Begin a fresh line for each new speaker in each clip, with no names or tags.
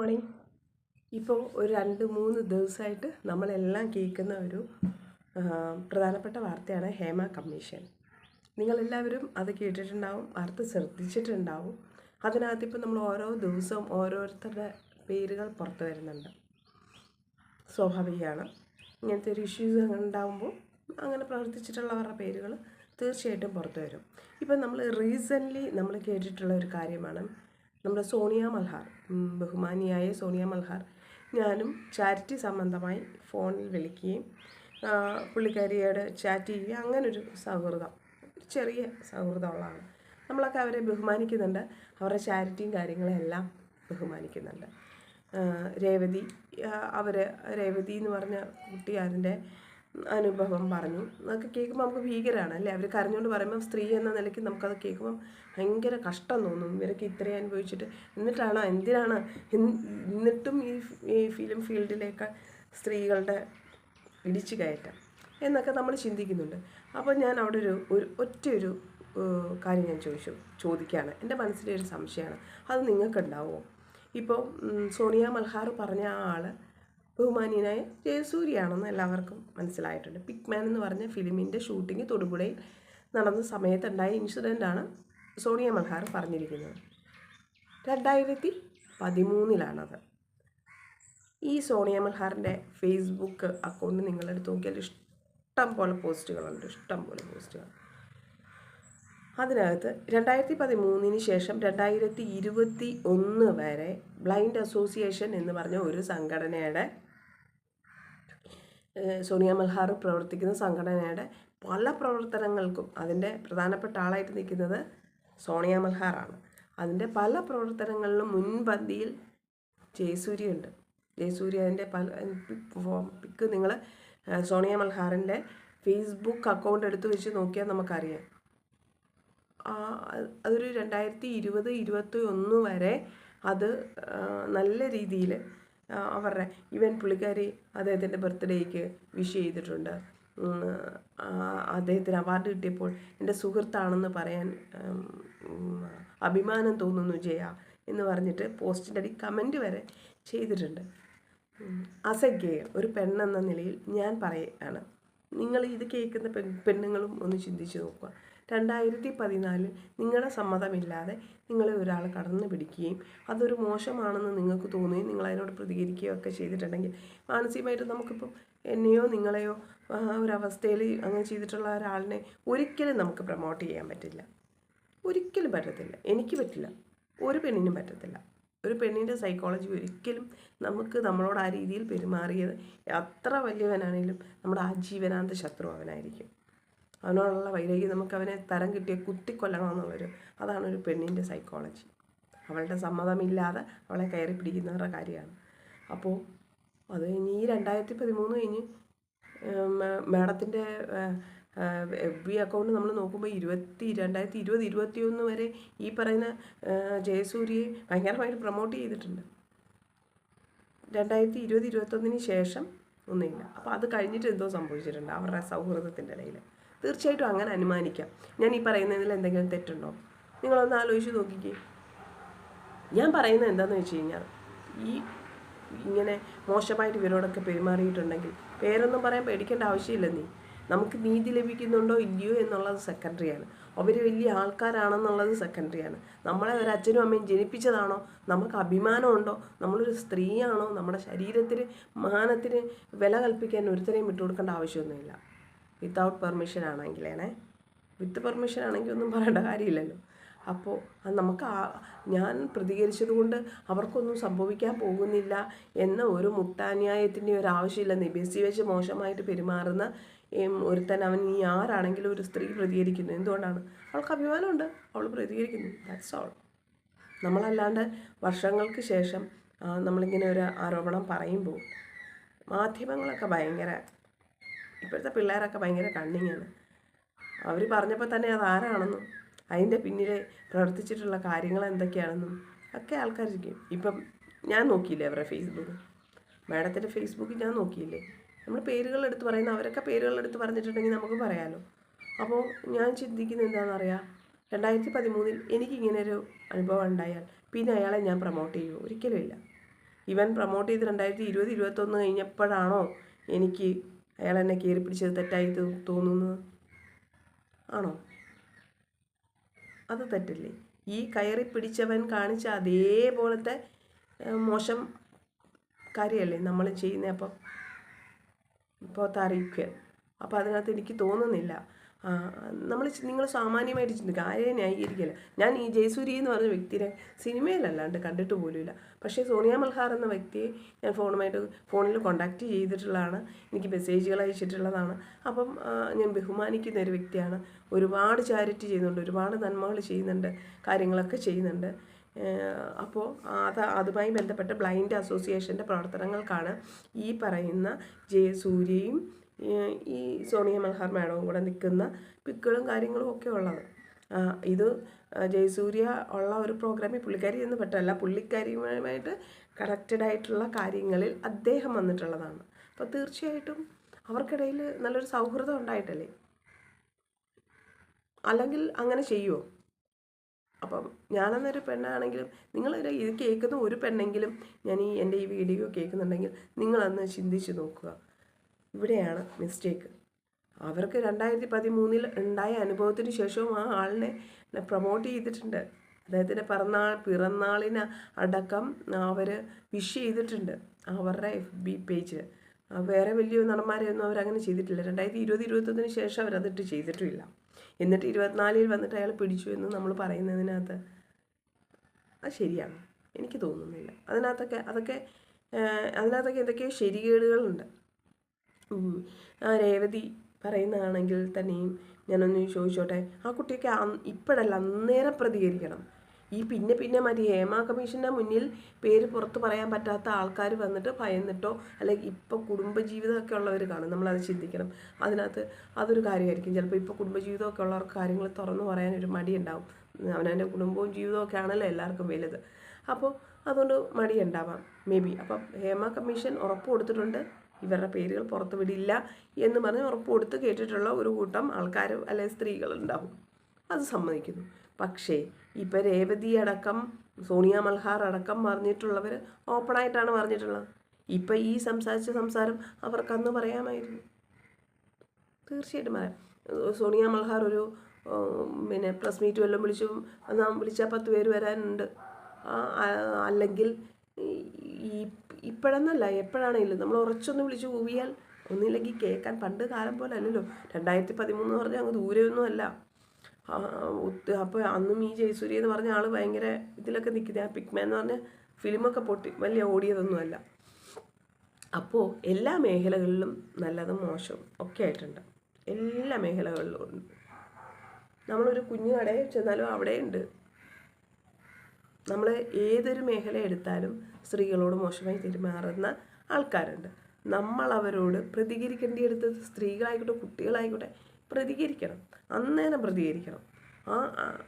Morning ഇപ്പോൾ ഒരു രണ്ട് മൂന്ന് ദിവസമായിട്ട് നമ്മളെല്ലാം കേൾക്കുന്ന ഒരു പ്രധാനപ്പെട്ട വാർത്തയാണ് ഹേമ കമ്മീഷൻ. നിങ്ങളെല്ലാവരും അത് കേട്ടിട്ടുണ്ടാവും വാർത്ത ശ്രദ്ധിച്ചിട്ടുണ്ടാവും. അതിനകത്ത് ഇപ്പോൾ നമ്മൾ ഓരോ ദിവസവും ഓരോരുത്തരുടെ പേരുകൾ പുറത്തു വരുന്നുണ്ട്. സ്വാഭാവികമാണ്. ഇങ്ങനത്തെ ഒരു ഇഷ്യൂസ് ഉണ്ടാകുമ്പോൾ അങ്ങനെ പ്രവർത്തിച്ചിട്ടുള്ളവരുടെ പേരുകൾ തീർച്ചയായിട്ടും പുറത്തു വരും. ഇപ്പം നമ്മൾ റീസെന്റ്ലി നമ്മൾ കേട്ടിട്ടുള്ള ഒരു കാര്യമാണ്. നമ്മുടെ സോണിയ മൽഹാർ ബഹുമാനിയായ സോണിയ മൽഹാർ ഞാനും ചാരിറ്റി സംബന്ധമായി ഫോണിൽ വിളിക്കുകയും പുള്ളിക്കാരിയോട് ചാറ്റ് ചെയ്യുകയും അങ്ങനൊരു സൗഹൃദം ചെറിയ സൗഹൃദമുള്ളതാണ്. നമ്മളൊക്കെ അവരെ ബഹുമാനിക്കുന്നുണ്ട്. അവരുടെ ചാരിറ്റിയും കാര്യങ്ങളെല്ലാം ബഹുമാനിക്കുന്നുണ്ട്. രേവതി അവർ രേവതി എന്ന് പറഞ്ഞ കുട്ടി അതിന്റെ അനുഭവം പറഞ്ഞു. അതൊക്കെ കേൾക്കുമ്പോൾ നമുക്ക് ഭീകരമാണ് അല്ലേ? അവർ കരഞ്ഞുകൊണ്ട് പറയുമ്പോൾ സ്ത്രീ എന്ന നിലയ്ക്ക് നമുക്കത് കേൾക്കുമ്പം ഭയങ്കര കഷ്ടം തോന്നും. ഇവരൊക്കെ ഇത്രയും അനുഭവിച്ചിട്ട് എന്നിട്ടാണോ? എന്തിനാണ്? എന്നിട്ടും ഈ ഈ ഫിലിം ഫീൽഡിലേക്ക് സ്ത്രീകളുടെ ഇടിച്ചു കയറ്റം എന്നൊക്കെ നമ്മൾ ചിന്തിക്കുന്നുണ്ട്. അപ്പോൾ ഞാൻ അവിടെ ഒരു ഒരു ഒറ്റ ഒരു കാര്യം ഞാൻ ചോദിച്ചു ചോദിക്കുകയാണ് എന്റെ മനസ്സിലെ ഒരു സംശയമാണ്. അത് നിങ്ങൾക്കുണ്ടാവുമോ ഇപ്പോൾ സോണിയ മൽഹാർ പറഞ്ഞ ആ ആൾ ബഹുമാനീയനായ ജയസൂര്യയാണെന്ന് എല്ലാവർക്കും മനസ്സിലായിട്ടുണ്ട്. പിക്മാൻ എന്ന് പറഞ്ഞ ഫിലിമിന്റെ ഷൂട്ടിംഗ് തൊടുപുഴയിൽ നടന്ന സമയത്തുണ്ടായ ഇൻസിഡന്റാണ് സോണിയ മൽഹാർ പറഞ്ഞിരിക്കുന്നത്. രണ്ടായിരത്തി പതിമൂന്നിലാണത് ഈ സോണിയ മൽഹാറിന്റെ ഫേസ്ബുക്ക് അക്കൗണ്ട് നിങ്ങളെടുത്ത് നോക്കിയാൽ ഇഷ്ടം പോലെ പോസ്റ്റുകളുണ്ട്. ഇഷ്ടം പോലെ പോസ്റ്റുകൾ. അതിനകത്ത് രണ്ടായിരത്തി പതിമൂന്നിന് ശേഷം രണ്ടായിരത്തി ഇരുപത്തി ഒന്ന് വരെ ബ്ലൈൻഡ് അസോസിയേഷൻ എന്ന് പറഞ്ഞ ഒരു സംഘടനയുടെ സോണിയ മൽഹാർ പ്രവർത്തിക്കുന്ന സംഘടനയുടെ പല പ്രവർത്തനങ്ങൾക്കും അതിന്റെ പ്രധാനപ്പെട്ട ആളായിട്ട് നിൽക്കുന്നത് സോണിയ മൽഹാറാണ്. അതിന്റെ പല പ്രവർത്തനങ്ങളിലും മുൻപന്തിയിൽ ജയസൂര്യ ഉണ്ട്. ജയസൂര്യ അതിന്റെ പല പിക്ക് നിങ്ങൾ സോണിയ മൽഹാറിന്റെ ഫേസ്ബുക്ക് അക്കൗണ്ട് എടുത്ത് വെച്ച് നോക്കിയാൽ നമുക്കറിയാം. അതൊരു രണ്ടായിരത്തി ഇരുപത് ഇരുപത്തി ഒന്ന് വരെ അത് നല്ല രീതിയിൽ അവരുടെ ഇവൻ പുള്ളിക്കാരി അദ്ദേഹത്തിന്റെ ബർത്ത്ഡേക്ക് വിഷ് ചെയ്തിട്ടുണ്ട്. അദ്ദേഹത്തിന് അവാർഡ് കിട്ടിയപ്പോൾ എന്റെ സുഹൃത്താണെന്ന് പറയാൻ അഭിമാനം തോന്നുന്നു ജയ എന്ന് പറഞ്ഞിട്ട് പോസ്റ്റിന്റെ അടി കമന്റ് വരെ ചെയ്തിട്ടുണ്ട്. അസഖ്യ ഒരു പെണ്ണെന്ന നിലയിൽ ഞാൻ പറയുകയാണ് നിങ്ങൾ ഇത് കേൾക്കുന്ന പെൺ പെണ്ണുങ്ങളും ഒന്ന് ചിന്തിച്ച് നോക്കുക. രണ്ടായിരത്തി പതിനാലിൽ നിങ്ങളുടെ സമ്മതമില്ലാതെ നിങ്ങളെ ഒരാൾ കടന്നു പിടിക്കുകയും അതൊരു മോശമാണെന്ന് നിങ്ങൾക്ക് തോന്നുകയും നിങ്ങൾ അതിനോട് പ്രതികരിക്കുകയോ ഒക്കെ ചെയ്തിട്ടുണ്ടെങ്കിൽ മാനസികമായിട്ട് നമുക്കിപ്പം എന്നെയോ നിങ്ങളെയോ ഒരവസ്ഥയിൽ അങ്ങനെ ചെയ്തിട്ടുള്ള ഒരാളിനെ ഒരിക്കലും നമുക്ക് പ്രൊമോട്ട് ചെയ്യാൻ പറ്റില്ല. ഒരിക്കലും പറ്റത്തില്ല. എനിക്ക് പറ്റില്ല. ഒരു പെണ്ണിനും പറ്റത്തില്ല. ഒരു പെണ്ണിന്റെ സൈക്കോളജി ഒരിക്കലും നമുക്ക് നമ്മളോട് ആ രീതിയിൽ പെരുമാറിയത് അത്ര വലിയവനാണെങ്കിലും നമ്മുടെ ആജീവനാന്ത ശത്രു അവനായിരിക്കും. അവനോടുള്ള വൈരാഗ്യം നമുക്ക് അവനെ തരം കിട്ടിയ കുത്തിക്കൊല്ലണമെന്നുള്ളൊരു അതാണ് ഒരു പെണ്ണിന്റെ സൈക്കോളജി അവളുടെ സമ്മതമില്ലാതെ അവളെ കയറി പിടിക്കുന്നവരുടെ കാര്യമാണ്. അപ്പോൾ അത് കഴിഞ്ഞ് ഈ രണ്ടായിരത്തി പതിമൂന്ന് കഴിഞ്ഞ് മാഡത്തിന്റെ എഫ് ബി അക്കൗണ്ട് നമ്മൾ നോക്കുമ്പോൾ ഇരുപത്തി രണ്ടായിരത്തി ഇരുപത് ഇരുപത്തി ഒന്ന് വരെ ഈ പറയുന്ന ജയസൂര്യയെ ഭയങ്കരമായിട്ട് പ്രൊമോട്ട് ചെയ്തിട്ടുണ്ട്. രണ്ടായിരത്തി ഇരുപത് ഇരുപത്തൊന്നിന് ശേഷം ഒന്നുമില്ല. അപ്പോൾ അത് കഴിഞ്ഞിട്ട് എന്തോ സംഭവിച്ചിട്ടുണ്ട് അവരുടെ സൗഹൃദത്തിന്റെ ഇടയിൽ. തീർച്ചയായിട്ടും അങ്ങനെ അനുമാനിക്കാം. ഞാൻ ഈ പറയുന്നതിൽ എന്തെങ്കിലും തെറ്റുണ്ടോ? നിങ്ങളൊന്ന് ആലോചിച്ച് നോക്കിക്കേ. ഞാൻ പറയുന്നത് എന്താണെന്ന് വെച്ച് കഴിഞ്ഞാൽ ഈ ഇങ്ങനെ മോശമായിട്ട് ഇവരോടൊക്കെ പെരുമാറിയിട്ടുണ്ടെങ്കിൽ പേരൊന്നും പറയാൻ പേടിക്കേണ്ട ആവശ്യമില്ല നീ. നമുക്ക് നീതി ലഭിക്കുന്നുണ്ടോ ഇല്ലയോ എന്നുള്ളത് സെക്കൻഡറിയാണ് അവർ വലിയ ആൾക്കാരാണെന്നുള്ളത് സെക്കൻഡറിയാണ് നമ്മളെ ഒരു അച്ഛനും അമ്മയും ജനിപ്പിച്ചതാണോ? നമുക്ക് അഭിമാനമുണ്ടോ? നമ്മളൊരു സ്ത്രീയാണോ? നമ്മുടെ ശരീരത്തിന് മാനത്തിന് വില കൽപ്പിക്കാൻ ഒരുത്തരെയും വിട്ടുകൊടുക്കേണ്ട ആവശ്യമൊന്നുമില്ല. വിത്തൗട്ട് പെർമിഷൻ ആണെങ്കിലേണേ. വിത്ത് പെർമിഷൻ ആണെങ്കിൽ ഒന്നും പറയേണ്ട കാര്യമില്ലല്ലോ. അപ്പോൾ നമുക്ക് ആ ഞാൻ പ്രതികരിച്ചത് കൊണ്ട് അവർക്കൊന്നും സംഭവിക്കാൻ പോകുന്നില്ല എന്ന ഒരു മുട്ടാന്യായത്തിന്റെ ഒരു ആവശ്യമില്ല. നിബസി വെച്ച് മോശമായിട്ട് പെരുമാറുന്ന ഒരുത്തൻ അവൻ ഈ ആരാണെങ്കിലും ഒരു സ്ത്രീ പ്രതികരിക്കുന്നു. എന്തുകൊണ്ടാണ്? അവൾക്ക് അഭിമാനമുണ്ട്. അവൾ പ്രതികരിക്കുന്നു. ദാറ്റ്സ് ഓൾ നമ്മളല്ലാണ്ട് വർഷങ്ങൾക്ക് ശേഷം നമ്മളിങ്ങനെ ഒരു ആരോപണം പറയുമ്പോൾ മാധ്യമങ്ങളൊക്കെ ഭയങ്കര ഇപ്പോഴത്തെ പിള്ളേരൊക്കെ ഭയങ്കര കണ്ണിങ്ങാണ് അവർ പറഞ്ഞപ്പോൾ തന്നെ അത് ആരാണെന്നും അതിന്റെ പിന്നിലെ പ്രവർത്തിച്ചിട്ടുള്ള കാര്യങ്ങൾ എന്തൊക്കെയാണെന്നും ഒക്കെ ആൾക്കാർ ചെയ്യും ഇപ്പം ഞാൻ നോക്കിയില്ലേ അവരുടെ ഫേസ്ബുക്ക് മാഡത്തിന്റെ ഫേസ്ബുക്ക് ഞാൻ നോക്കിയില്ലേ? നമ്മൾ പേരുകൾ എടുത്ത് പറയുന്ന അവരൊക്കെ പേരുകൾ എടുത്ത് പറഞ്ഞിട്ടുണ്ടെങ്കിൽ നമുക്ക് പറയാമല്ലോ അപ്പോൾ ഞാൻ ചിന്തിക്കുന്നത് എന്താണെന്നറിയാം രണ്ടായിരത്തി പതിമൂന്നിൽ എനിക്കിങ്ങനൊരു അനുഭവം ഉണ്ടായാൽ പിന്നെ അയാളെ ഞാൻ പ്രൊമോട്ട് ചെയ്യുമോ ഒരിക്കലും ഇല്ല. ഇവൻ പ്രൊമോട്ട് ചെയ്ത് രണ്ടായിരത്തി ഇരുപത് ഇരുപത്തൊന്ന് കഴിഞ്ഞപ്പോഴാണോ എനിക്ക് അയാൾ എന്നെ കയറി പിടിച്ചത് തെറ്റായി തോന്നുന്നത് ആണോ? അത് തെറ്റല്ലേ? ഈ കയറി പിടിച്ചവൻ കാണിച്ച അതേപോലത്തെ മോശം കാര്യമല്ലേ നമ്മൾ ചെയ്യുന്നത് അപ്പം? ഇപ്പോൾ അറിയിക്കുക അപ്പോൾ അതിനകത്ത് എനിക്ക് തോന്നുന്നില്ല. നമ്മൾ നിങ്ങൾ സാമാന്യമായിട്ട് ചിന്തിക്കുക ആരെയും ന്യായീകരിക്കില്ല ഞാൻ ഈ ജയസൂരി എന്ന് പറഞ്ഞ വ്യക്തിയെ സിനിമയിലല്ലാണ്ട് കണ്ടിട്ട് പോലുമില്ല. പക്ഷേ സോണിയ മൽഹാർ എന്ന വ്യക്തിയെ ഞാൻ ഫോണുമായിട്ട് ഫോണിൽ കോണ്ടാക്ട് ചെയ്തിട്ടുള്ളതാണ്. എനിക്ക് മെസ്സേജുകൾ അയച്ചിട്ടുള്ളതാണ്. അപ്പം ഞാൻ ബഹുമാനിക്കുന്ന ഒരു വ്യക്തിയാണ്. ഒരുപാട് ചാരിറ്റി ചെയ്യുന്നുണ്ട് ഒരുപാട് നന്മകൾ ചെയ്യുന്നുണ്ട് കാര്യങ്ങളൊക്കെ ചെയ്യുന്നുണ്ട്. അപ്പോൾ അത് അതുമായി ബന്ധപ്പെട്ട ബ്ലൈൻഡ് അസോസിയേഷന്റെ പ്രവർത്തനങ്ങൾക്കാണ് ഈ പറയുന്ന ജയസൂര്യയും ഈ സോണിയ മൽഹാർ മാഡവും കൂടെ നിൽക്കുന്ന പിക്കുകളും കാര്യങ്ങളും ഒക്കെ ഉള്ളത്. ഇത് ജയസൂര്യ ഉള്ള ഒരു പ്രോഗ്രാമിൽ പുള്ളിക്കാരി എന്ന് പെട്ടല്ല പുള്ളിക്കാരിയുമായിട്ട് കണക്റ്റഡ് ആയിട്ടുള്ള കാര്യങ്ങളിൽ അദ്ദേഹം വന്നിട്ടുള്ളതാണ്. അപ്പോൾ തീർച്ചയായിട്ടും അവർക്കിടയിൽ നല്ലൊരു സൗഹൃദം ഉണ്ടായിട്ടല്ലേ? അല്ലെങ്കിൽ അങ്ങനെ ചെയ്യുമോ അപ്പം ഞാനെന്നൊരു പെണ്ണാണെങ്കിലും നിങ്ങൾ ഇത് കേൾക്കുന്ന ഒരു പെണ്ണെങ്കിലും ഞാൻ ഈ എന്റെ ഈ വീഡിയോ കേൾക്കുന്നുണ്ടെങ്കിൽ നിങ്ങളന്ന് ചിന്തിച്ച് നോക്കുക. ഇവിടെയാണ് മിസ്റ്റേക്ക് അവർക്ക് രണ്ടായിരത്തി പതിമൂന്നിൽ ഉണ്ടായ അനുഭവത്തിന് ശേഷവും ആ ആളിനെ പ്രൊമോട്ട് ചെയ്തിട്ടുണ്ട്. അദ്ദേഹത്തിന്റെ പിറന്നാൾ പിറന്നാളിന് അടക്കം അവർ വിഷ് ചെയ്തിട്ടുണ്ട് അവരുടെ എഫ് ബി പേജ് വേറെ വലിയ നടന്മാരെയൊന്നും അവരങ്ങനെ ചെയ്തിട്ടില്ല. രണ്ടായിരത്തി ഇരുപത് ഇരുപത്തൊന്നിന് ശേഷം അവരതിട്ട് ചെയ്തിട്ടുമില്ല. എന്നിട്ട് ഇരുപത്തിനാലിൽ വന്നിട്ട് അയാൾ പിടിച്ചു എന്ന് നമ്മൾ പറയുന്നതിനകത്ത് അത് ശരിയാണ്. എനിക്ക് തോന്നുന്നില്ല. അതിനകത്തൊക്കെ അതൊക്കെ അതിനകത്തൊക്കെ എന്തൊക്കെയോ ശരികേടുകളുണ്ട്. ആ രേവതി പറയുന്നതാണെങ്കിൽ തന്നെയും ഞാനൊന്ന് ചോദിച്ചോട്ടെ ആ കുട്ടിയൊക്കെ ഇപ്പോഴല്ല അന്നേരം പ്രതികരിക്കണം. ഈ പിന്നെ പിന്നെ മതി ഹേമ കമ്മീഷന്റെ മുന്നിൽ പേര് പുറത്ത് പറയാൻ പറ്റാത്ത ആൾക്കാർ വന്നിട്ട് ഭയന്നിട്ടോ അല്ലെങ്കിൽ ഇപ്പോൾ കുടുംബജീവിതമൊക്കെ ഉള്ളവർ കാണും നമ്മളത് ചിന്തിക്കണം. അതിനകത്ത് അതൊരു കാര്യമായിരിക്കും. ചിലപ്പോൾ ഇപ്പോൾ കുടുംബജീവിതമൊക്കെ ഉള്ളവർക്ക് കാര്യങ്ങൾ തുറന്നു ഒരു മടിയുണ്ടാവും. അവനവന്റെ കുടുംബവും ജീവിതവും ഒക്കെ ആണല്ലോ എല്ലാവർക്കും വലുത്. അപ്പോൾ അതുകൊണ്ട് മടി ഉണ്ടാവാം മേ ബി അപ്പം ഹേമ കമ്മീഷൻ ഉറപ്പ് കൊടുത്തിട്ടുണ്ട്. ഇവരുടെ പേരുകൾ പുറത്ത് വിടില്ല എന്ന് പറഞ്ഞ് ഉറപ്പ് കൊടുത്ത് കേട്ടിട്ടുള്ള ഒരു കൂട്ടം ആൾക്കാർ അല്ലെ സ്ത്രീകളുണ്ടാവും. അത് സമ്മതിക്കുന്നു. പക്ഷേ ഇപ്പം രേവതി അടക്കം സോണിയ മൽഹാർ അടക്കം പറഞ്ഞിട്ടുള്ളവർ ഓപ്പണായിട്ടാണ് പറഞ്ഞിട്ടുള്ളത്. ഇപ്പം ഈ സംസാരിച്ച സംസാരം അവർക്കന്ന് പറയാമായിരുന്നു. തീർച്ചയായിട്ടും പറയാം. സോണിയ മൽഹാർ ഒരു പിന്നെ പ്രസ് മീറ്റ് വല്ലതും വിളിച്ചു നാം വിളിച്ചാൽ പത്ത് പേര് വരാനുണ്ട്. അല്ലെങ്കിൽ ഈ ഇപ്പോഴെന്നല്ല എപ്പോഴാണെങ്കിലും നമ്മൾ ഉറച്ചൊന്ന് വിളിച്ച് കൂവിയാൽ ഒന്നില്ലെങ്കിൽ കേൾക്കാൻ പണ്ട് കാലം പോലെ അല്ലല്ലോ. രണ്ടായിരത്തി പതിമൂന്ന് പറഞ്ഞാൽ അങ്ങ് ദൂരെയൊന്നും അല്ല. അപ്പോൾ അന്നും ഈ ജയസൂര്യ എന്ന് പറഞ്ഞ ആൾ ഭയങ്കര ഇതിലൊക്കെ നിൽക്കുന്നത് ആ പിക്മാൻ എന്ന് പറഞ്ഞ ഫിലിമൊക്കെ പൊട്ടി വലിയ ഓടിയതൊന്നുമല്ല അപ്പോൾ എല്ലാ മേഖലകളിലും നല്ലതും മോശവും ഒക്കെ ആയിട്ടുണ്ട്. എല്ലാ മേഖലകളിലും ഉണ്ട്. നമ്മളൊരു കുഞ്ഞു കടയിൽ ചെന്നാലും അവിടെയുണ്ട്. നമ്മൾ ഏതൊരു മേഖല എടുത്താലും സ്ത്രീകളോട് മോശമായി പെരുമാറുന്ന ആൾക്കാരുണ്ട്. നമ്മൾ അവരോട് പ്രതികരിക്കേണ്ടിയെടുത്ത് സ്ത്രീകളായിക്കോട്ടെ കുട്ടികളായിക്കോട്ടെ പ്രതികരിക്കണം. അന്നേരം പ്രതികരിക്കണം. ആ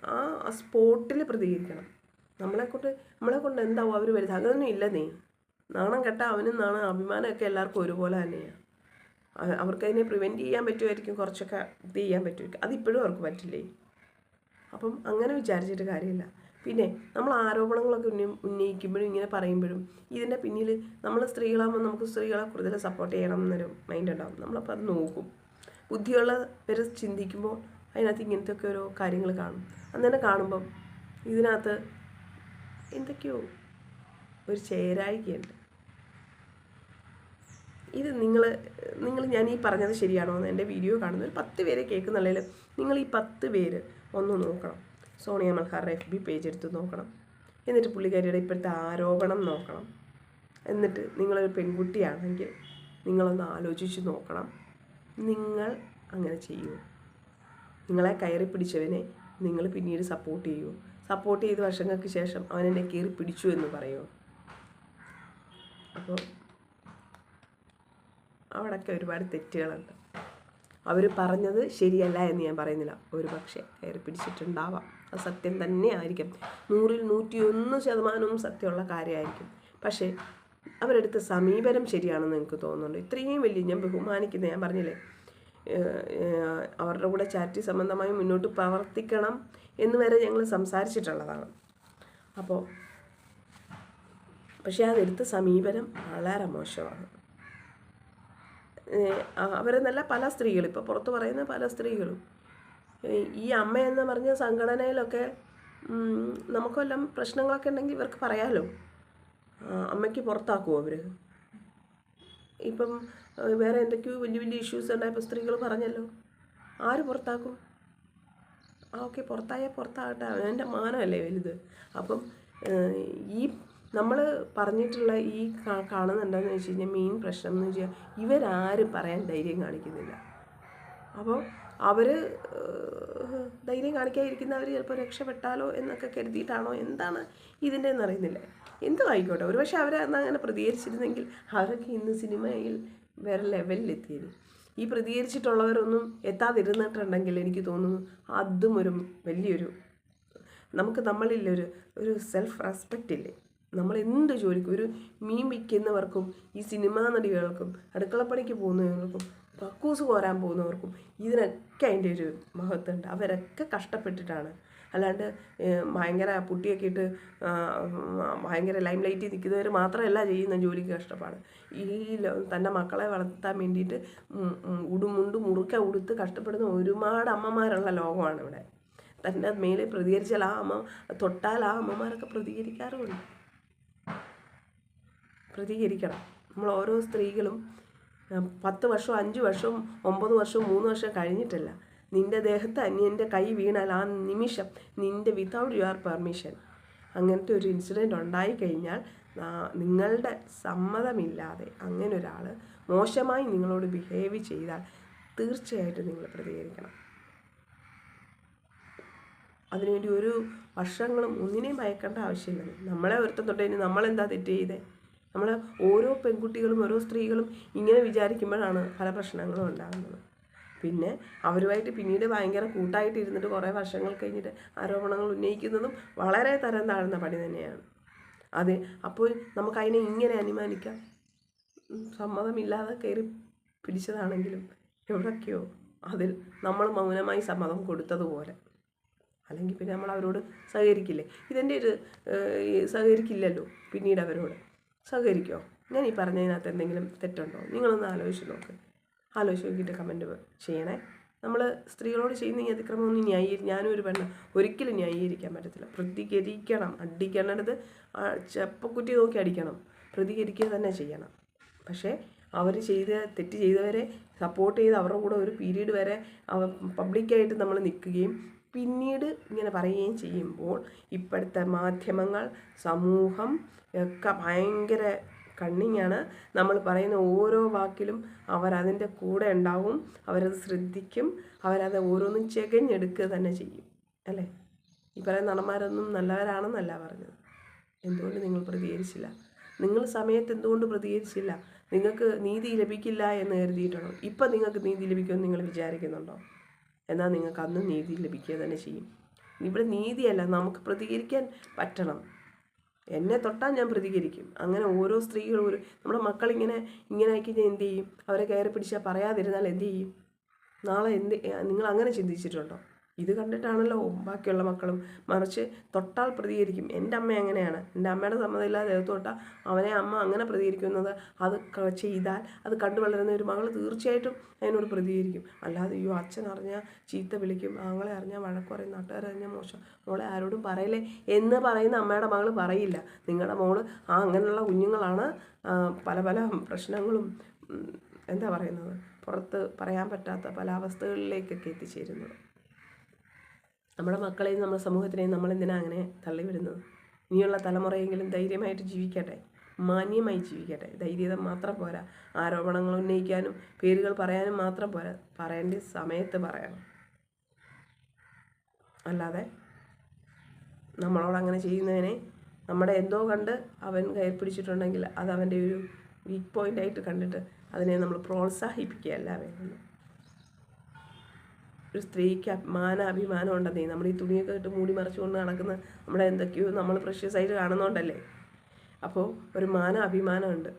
ആ സ്പോട്ടിൽ പ്രതികരിക്കണം. നമ്മളെക്കൊണ്ട് നമ്മളെ കൊണ്ട് എന്താവും? അവർ വരുന്നത്. അങ്ങനൊന്നും ഇല്ല നീ. നാണം കെട്ട അവനും നാണം അഭിമാനമൊക്കെ എല്ലാവർക്കും ഒരുപോലെ തന്നെയാണ് അവർക്കതിനെ പ്രിവെന്റ് ചെയ്യാൻ പറ്റുമായിരിക്കും. കുറച്ചൊക്കെ ഇത് ചെയ്യാൻ പറ്റുമായിരിക്കും. അതിപ്പോഴും അവർക്ക് പറ്റില്ലേ? അപ്പം അങ്ങനെ വിചാരിച്ചിട്ട് കാര്യമില്ല. പിന്നെ നമ്മൾ ആരോപണങ്ങളൊക്കെ ഉന്നയി ഉന്നയിക്കുമ്പോഴും ഇങ്ങനെ പറയുമ്പോഴും ഇതിന്റെ പിന്നിൽ നമ്മൾ സ്ത്രീകളാകുമ്പോൾ നമുക്ക് സ്ത്രീകളെ കൂടുതൽ സപ്പോർട്ട് ചെയ്യണം എന്നൊരു മൈൻഡ് ഉണ്ടാകും നമ്മളപ്പോൾ അത് നോക്കും. ബുദ്ധിയുള്ള ബുദ്ധിയുള്ളവർ ചിന്തിക്കുമ്പോൾ അതിനകത്ത് ഇങ്ങനത്തെ ഒക്കെ ഓരോ കാര്യങ്ങൾ കാണും. അങ്ങനെ കാണുമ്പം ഇതിനകത്ത് എന്തൊക്കെയോ ഒരു ചേരായികയുണ്ട്. ഇത് നിങ്ങൾ നിങ്ങൾ ഞാൻ ഈ പറഞ്ഞത് ശരിയാണോ എന്ന് എന്റെ വീഡിയോ കാണുന്ന ഒരു പത്ത് പേരെ കേൾക്കുന്നുള്ളതിൽ നിങ്ങൾ ഈ പത്ത് പേര് ഒന്ന് നോക്കണം. സോണിയ മൽഹാറിന്റെ എഫ് ബി പേജ് എടുത്ത് നോക്കണം. എന്നിട്ട് പുള്ളിക്കാരിയുടെ ഇപ്പോഴത്തെ ആരോപണം നോക്കണം. എന്നിട്ട് നിങ്ങളൊരു പെൺകുട്ടിയാണെങ്കിൽ നിങ്ങളൊന്ന് ആലോചിച്ച് നോക്കണം. നിങ്ങൾ അങ്ങനെ ചെയ്യൂ. നിങ്ങളെ കയറി പിടിച്ചവനെ നിങ്ങൾ പിന്നീട് സപ്പോർട്ട് ചെയ്യൂ. സപ്പോർട്ട് ചെയ്ത് വർഷങ്ങൾക്ക് ശേഷം അവൻ എന്നെ കയറി പിടിച്ചു എന്ന് പറയുമോ അപ്പോൾ അവിടെയൊക്കെ ഒരുപാട് തെറ്റുകളുണ്ട്. അവർ പറഞ്ഞത് ശരിയല്ല എന്ന് ഞാൻ പറയുന്നില്ല. ഒരു പക്ഷേ കയറി പിടിച്ചിട്ടുണ്ടാവാം. അത് സത്യം തന്നെ ആയിരിക്കും നൂറിൽ നൂറ്റി ഒന്ന് ശതമാനവും സത്യമുള്ള കാര്യമായിരിക്കും. പക്ഷേ അവരെടുത്ത സമീപനം ശരിയാണെന്ന് എനിക്ക് തോന്നുന്നുണ്ട്. ഇത്രയും വലിയ ഞാൻ ബഹുമാനിക്കുന്ന ഞാൻ പറഞ്ഞില്ലേ അവരുടെ കൂടെ ചാരിറ്റി സംബന്ധമായി മുന്നോട്ട് പ്രവർത്തിക്കണം എന്ന് വരെ ഞങ്ങൾ സംസാരിച്ചിട്ടുള്ളതാണ്. അപ്പോൾ പക്ഷേ അതെടുത്ത സമീപനം വളരെ മോശമാണ്. അവരെന്നല്ല പല സ്ത്രീകളും. ഇപ്പോൾ പുറത്ത് പറയുന്ന പല സ്ത്രീകളും. ഈ- അമ്മ പറഞ്ഞ സംഘടനയിലൊക്കെ നമുക്ക് വല്ലതും പ്രശ്നങ്ങളൊക്കെ ഉണ്ടെങ്കിൽ ഇവർക്ക് പറയാലോ. ആ, അമ്മയ്ക്ക് പുറത്താക്കുമോ അവർ ഇപ്പം വേറെ എന്തൊക്കെയോ വലിയ വലിയ ഇഷ്യൂസ് ഉണ്ടായപ്പോൾ സ്ത്രീകൾ പറഞ്ഞല്ലോ ആര് പുറത്താക്കും? ആ ഓക്കെ പുറത്തായാൽ പുറത്താകട്ടെ. എന്റെ മാനമല്ലേ വലുത്. അപ്പം ഈ നമ്മൾ പറഞ്ഞിട്ടുള്ള ഈ കാണുന്നുണ്ടെന്ന് വെച്ച് കഴിഞ്ഞാൽ മെയിൻ പ്രശ്നം എന്ന് വെച്ചാൽ ഇവരാരും പറയാൻ ധൈര്യം കാണിക്കുന്നില്ല. അപ്പോൾ അവർ ധൈര്യം കാണിക്കാതിരിക്കുന്നവർ ചിലപ്പോൾ രക്ഷപ്പെട്ടാലോ എന്നൊക്കെ കരുതിയിട്ടാണോ എന്താണ് ഇതിന്റെ എന്നറിയുന്നില്ല എന്തും ആയിക്കോട്ടെ. ഒരുപക്ഷെ അവർ അന്ന് അങ്ങനെ പ്രതികരിച്ചിരുന്നെങ്കിൽ അവരൊക്കെ ഇന്ന് സിനിമയിൽ വേറെ ലെവലിലെത്തിയത്. ഈ പ്രതികരിച്ചിട്ടുള്ളവരൊന്നും എത്താതിരുന്നിട്ടുണ്ടെങ്കിൽ എനിക്ക് തോന്നുന്നു അതും ഒരു വലിയൊരു നമുക്ക് നമ്മളിലൊരു ഒരു സെൽഫ് റെസ്പെക്റ്റ് ഇല്ലേ? നമ്മൾ എന്ത് ജോലിക്കും? ഒരു മീൻ വിൽക്കുന്നവർക്കും ഈ സിനിമാ നടികൾക്കും അടുക്കളപ്പണിക്ക് പോകുന്നവർക്കും കക്കൂസ് കോരാൻ പോകുന്നവർക്കും ഇതിനൊക്കെ അതിന്റെ ഒരു മഹത്വമുണ്ട്. അവരൊക്കെ കഷ്ടപ്പെട്ടിട്ടാണ്. അല്ലാണ്ട് ഭയങ്കര പുട്ടിയൊക്കെ ഇട്ട് ഭയങ്കര ലൈം ലൈറ്റിൽ നിൽക്കുന്നവർ മാത്രമല്ല ചെയ്യുന്ന ജോലിക്ക് കഷ്ടപ്പാട്. ഈ തന്റെ മക്കളെ വളർത്താൻ വേണ്ടിയിട്ട് ഉടുമുണ്ട് മുറുക്ക ഉടുത്ത് കഷ്ടപ്പെടുന്ന ഒരുപാട് അമ്മമാരുള്ള ലോകമാണ് ഇവിടെ. തന്റെ മേലെ പ്രതികരിച്ചാൽ ആ അമ്മ തൊട്ടാൽ ആ അമ്മമാരൊക്കെ പ്രതികരിക്കാറുമുണ്ട്. പ്രതികരിക്കണം. നമ്മൾ ഓരോ സ്ത്രീകളും പത്ത് വർഷവും അഞ്ച് വർഷവും ഒമ്പത് വർഷവും മൂന്ന് വർഷം കഴിഞ്ഞിട്ടല്ല. നിന്റെ ദേഹത്ത് അന്യന്റെ കൈ വീണാൽ ആ നിമിഷം നിന്റെ വിതൗട്ട് യുവർ പെർമിഷൻ അങ്ങനത്തെ ഒരു ഇൻസിഡന്റ് ഉണ്ടായി കഴിഞ്ഞാൽ നിങ്ങളുടെ സമ്മതമില്ലാതെ അങ്ങനെ ഒരാൾ മോശമായി നിങ്ങളോട് ബിഹേവ് ചെയ്താൽ തീർച്ചയായിട്ടും നിങ്ങൾ പ്രതികരിക്കണം. അതിനുവേണ്ടി ഒരു വർഷങ്ങളും ഒന്നിനെയും ഭയക്കേണ്ട ആവശ്യമില്ല നമ്മളെ ഒരുത്തം തൊട്ടതിന് നമ്മളെന്താ തെറ്റ് ചെയ്തേ? നമ്മൾ ഓരോ പെൺകുട്ടികളും ഓരോ സ്ത്രീകളും ഇങ്ങനെ വിചാരിക്കുമ്പോഴാണ് പല പ്രശ്നങ്ങളും ഉണ്ടാകുന്നത്. പിന്നെ അവരുമായിട്ട് പിന്നീട് ഭയങ്കര കൂട്ടായിട്ട് ഇരുന്നിട്ട് കുറേ വർഷങ്ങൾ കഴിഞ്ഞിട്ട് ആരോപണങ്ങൾ ഉന്നയിക്കുന്നതും വളരെ തരം താഴ്ന്ന പണി തന്നെയാണ്. അതെ അപ്പോൾ നമുക്കതിനെ ഇങ്ങനെ അനുമാനിക്കാം? സമ്മതമില്ലാതെ കയറി പിടിച്ചതാണെങ്കിലും എവിടൊക്കെയോ അതിൽ നമ്മൾ മൗനമായി സമ്മതം കൊടുത്തതുപോലെ. അല്ലെങ്കിൽ പിന്നെ നമ്മൾ അവരോട് സഹകരിക്കില്ലേ? ഇതെന്റെ ഒരു സഹകരിക്കില്ലല്ലോ പിന്നീട് അവരോട്. സഹകരിക്കോ? ഞാൻ ഈ പറഞ്ഞതിനകത്ത് എന്തെങ്കിലും തെറ്റുണ്ടോ? നിങ്ങളൊന്ന് ആലോചിച്ച് നോക്ക്. ആലോചിച്ച് നോക്കിയിട്ട് കമന്റ് ചെയ്യണേ. നമ്മൾ സ്ത്രീകളോട് ചെയ്യുന്ന ഈ അതിക്രമമൊന്നും ന്യായീ ഞാനും ഒരു പെണ്ണ്. ഒരിക്കലും ന്യായീകരിക്കാൻ പറ്റത്തില്ല. പ്രതികരിക്കണം. അടിക്കേണ്ടത് ചെപ്പക്കുറ്റി നോക്കി അടിക്കണം. പ്രതികരിക്കുക തന്നെ ചെയ്യണം. പക്ഷേ അവർ ചെയ്ത തെറ്റ് ചെയ്തവരെ സപ്പോർട്ട് ചെയ്ത് അവരുടെ കൂടെ ഒരു പീരീഡ് വരെ പബ്ലിക്കായിട്ട് നമ്മൾ നിൽക്കുകയും പിന്നീട് ഇങ്ങനെ പറയുകയും ചെയ്യുമ്പോൾ ഇപ്പോഴത്തെ മാധ്യമങ്ങൾ സമൂഹം ഒക്കെ ഭയങ്കര കണ്ണിങ്ങാണ്. നമ്മൾ പറയുന്ന ഓരോ വാക്കിലും അവരതിന്റെ കൂടെ ഉണ്ടാവും അവരത് ശ്രദ്ധിക്കും അവരത് ഓരോന്നും ചെകഞ്ഞെടുക്കുക തന്നെ ചെയ്യും. അല്ലേ? ഈ പറയുന്ന നടന്മാരൊന്നും നല്ലവരാണെന്നല്ല പറഞ്ഞത്. എന്തുകൊണ്ട് നിങ്ങൾ പ്രതികരിച്ചില്ല? നിങ്ങൾ സമയത്ത് എന്തുകൊണ്ട് പ്രതികരിച്ചില്ല? നിങ്ങൾക്ക് നീതി ലഭിക്കില്ല എന്ന് കരുതിയിട്ടുണ്ടോ? ഇപ്പം നിങ്ങൾക്ക് നീതി ലഭിക്കുമെന്ന് നിങ്ങൾ വിചാരിക്കുന്നുണ്ടോ? എന്നാൽ നിങ്ങൾക്ക് അന്ന് നീതി ലഭിക്കുക തന്നെ ചെയ്യും. ഇവിടെ നീതിയല്ല നമുക്ക് പ്രതികരിക്കാൻ പറ്റണം. എന്നെ തൊട്ടാൽ ഞാൻ പ്രതികരിക്കും. അങ്ങനെ ഓരോ സ്ത്രീകളും ഒരു നമ്മുടെ മക്കളിങ്ങനെ ഇങ്ങനെ ആയിക്കഴിഞ്ഞാൽ എന്ത് ചെയ്യും? അവരെ കയറി പിടിച്ചാൽ പറയാതിരുന്നാൽ എന്ത് ചെയ്യും? നാളെ എന്ത് നിങ്ങൾ അങ്ങനെ ചിന്തിച്ചിട്ടുണ്ടോ? ഇത് കണ്ടിട്ടാണല്ലോ ബാക്കിയുള്ള മക്കളും മറിച്ച് തൊട്ടാൽ പ്രതികരിക്കും. എന്റെ അമ്മ അങ്ങനെയാണ്. എന്റെ അമ്മയുടെ സമ്മതമില്ലാതെ ദേഹത്ത് തൊട്ടാൽ അവനെ അമ്മ അങ്ങനെ പ്രതികരിക്കുന്നത്. അത് ചെയ്താൽ അത് കണ്ടു വളരുന്ന ഒരു മകൾ തീർച്ചയായിട്ടും അതിനോട് പ്രതികരിക്കും. അല്ലാതെ അയ്യോ അച്ഛൻ അറിഞ്ഞാൽ ചീത്ത വിളിക്കും. ആങ്ങളെ അറിഞ്ഞാൽ വഴക്ക് പറയും. നാട്ടുകാരറിഞ്ഞാൽ മോശം. മോളെ ആരോടും പറയലേ എന്ന് പറയുന്ന അമ്മയുടെ മകൾ പറയില്ല. നിങ്ങളുടെ മോൾ ആ അങ്ങനെയുള്ള കുഞ്ഞുങ്ങളാണ്. പല പല പ്രശ്നങ്ങളും എന്താ പറയുന്നത്? പുറത്ത് പറയാൻ പറ്റാത്ത പല അവസ്ഥകളിലേക്കൊക്കെ എത്തിച്ചേരുന്നത്. നമ്മുടെ മക്കളെയും നമ്മുടെ സമൂഹത്തിനെയും നമ്മൾ എന്തിനാ അങ്ങനെ തള്ളിവിടുന്നത്? ഇനിയുള്ള തലമുറയെങ്കിലും ധൈര്യമായിട്ട് ജീവിക്കട്ടെ. മാന്യമായി ജീവിക്കട്ടെ. ധൈര്യത മാത്രം പോരാ. ആരോപണങ്ങൾ ഉന്നയിക്കാനും പേരുകൾ പറയാനും മാത്രം പോരാ. പറയേണ്ട സമയത്ത് പറയണം. അല്ലാതെ നമ്മളോട് അങ്ങനെ ചെയ്യുന്നതിനെ നമ്മുടെ എന്തോ കണ്ട് അവൻ കയറി പിടിച്ചിട്ടുണ്ടെങ്കിൽ അത് അവന്റെ ഒരു വീക്ക് പോയിന്റായിട്ട് കണ്ടിട്ട് അതിനെ നമ്മൾ പ്രോത്സാഹിപ്പിക്കുകയല്ല വേണ്ടത് ഒരു സ്ത്രീക്ക് അഭിമാന അഭിമാനം ഉണ്ടെന്നേ. നമ്മൾ ഈ തുണിയൊക്കെ ഇട്ട് മൂടി മറിച്ചുകൊണ്ട് നടക്കുന്ന നമ്മുടെ എന്തൊക്കെയോ നമ്മൾ പ്രഷ്യസായിട്ട് കാണുന്നോണ്ടല്ലേ? അപ്പോൾ ഒരു മാന അഭിമാനമുണ്ട്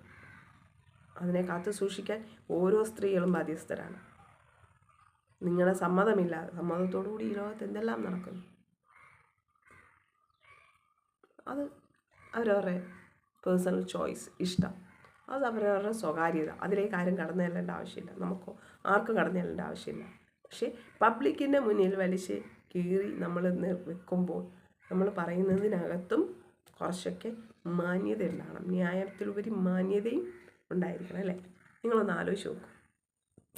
അതിനെ കാത്തു സൂക്ഷിക്കാൻ ഓരോ സ്ത്രീകളും ബാധ്യസ്ഥരാണ്. നിങ്ങളുടെ സമ്മതമില്ല. സമ്മതത്തോടു കൂടി ഈ ലോകത്ത് എന്തെല്ലാം നടക്കുന്നു? അത് അവരവരുടെ പേഴ്സണൽ ചോയ്സ് ഇഷ്ടം. അത് അവരവരുടെ സ്വകാര്യത. അതിലേക്ക് ആരും കടന്നു ചെല്ലേണ്ട ആവശ്യമില്ല. നമുക്കോ ആർക്കും കടന്നു ചെല്ലേണ്ട ആവശ്യമില്ല. പക്ഷേ പബ്ലിക്കിന്റെ മുന്നിൽ വലിച്ച് കീറി നമ്മൾ വെക്കുമ്പോൾ നമ്മൾ പറയുന്നതിനകത്തും കുറച്ചൊക്കെ മാന്യത ഉണ്ടാകണം ന്യായത്തിലുപരി മാന്യതയും ഉണ്ടായിരിക്കണം അല്ലേ? നിങ്ങളൊന്ന് ആലോചിച്ച് നോക്കൂ.